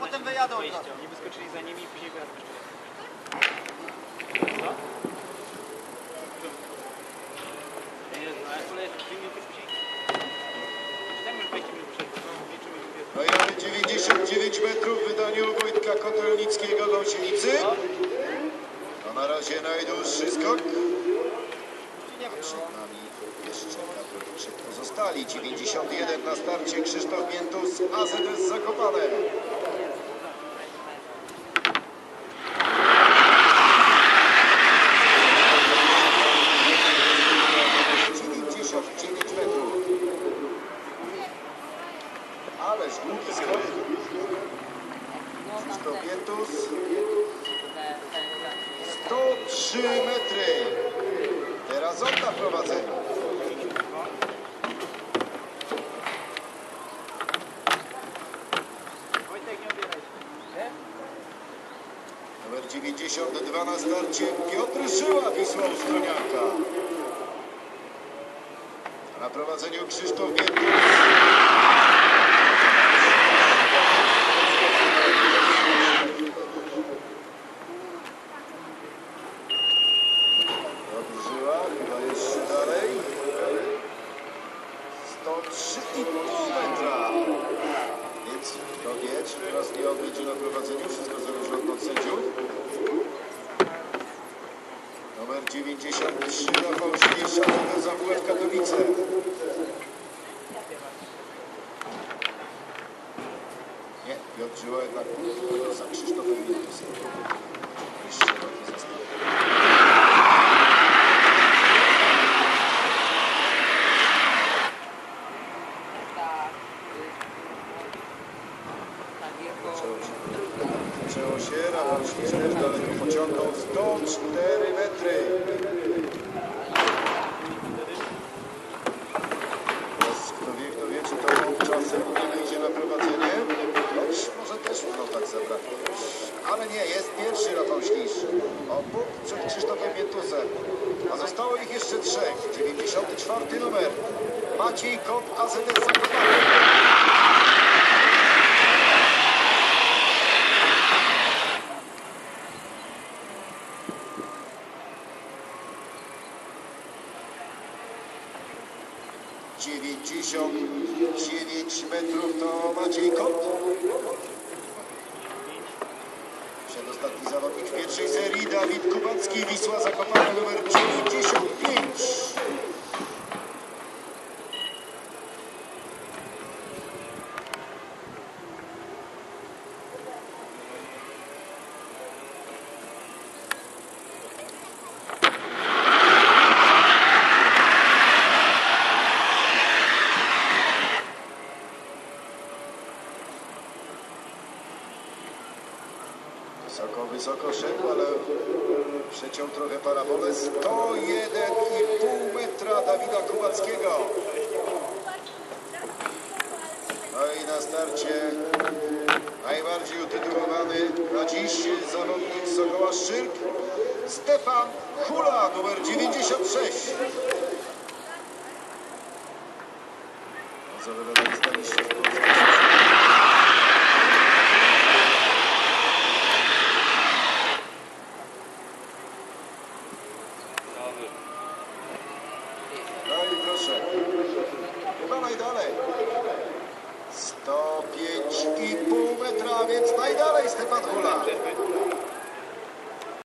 potem razu. Oni wyskoczyli za nimi i później wyjazd jeszcze. Co? Nie, nie, ale w ogóle dwie minuty później. Tam już 20 minut przed, no liczymy, że jest. Rojowy 99 metrów w wydaniu Wojtka Kotelnickiego Gąsienicy. To na razie najdłuższy skok. Przed nami jeszcze Katowicze pozostali. 91 na starcie Krzysztof Miętus, AZS Zakopane. Ależ długi skok. Krzysztof Miętus. 103 metry. Teraz on na prowadzeniu. Wojtek, nie odbieraj się. Numer 92 na starcie Piotr Żyła, Wisła Ustronianka. A na prowadzeniu Krzysztof Miętus. Piotr Żyła, chyba jeszcze dalej. 103,5 metra. Więc kto wie, czy teraz nie on będzie na prowadzeniu, wszystko zależy od podsędziów. Numer 93 Rafał Śmiesza, za WF Katowice. Nie, Piotr Żyła jednak za Krzysztofem Bachera, ważny też daleko pociągnął 104 metry. Kto wie, kto wie, czy to rąk czasem idzie na prowadzenie? Choć może też mu tak zabrakło. Ale nie, jest pierwszy Rafał Ślisz. O punkt przed Krzysztofem Mietusem. A zostało ich jeszcze trzech. 94 numer. Maciej Kop, AZS Zakopanek. 99 metrów to Maciej Kot. Przedostatni zawodnik w pierwszej serii Dawid Kubacki, Wisła Zakopane numer 95. Wysoko, wysoko szedł, ale przeciął trochę parabolę. 101,5 metra Dawida Kubackiego. No i na starcie najbardziej utytułowany na dziś zawodnik Sokoła Szczyrk Stefan Hula, numer 96. Zawodowany Stanisław Polski. No Która, więc najdalej Stefan Hula.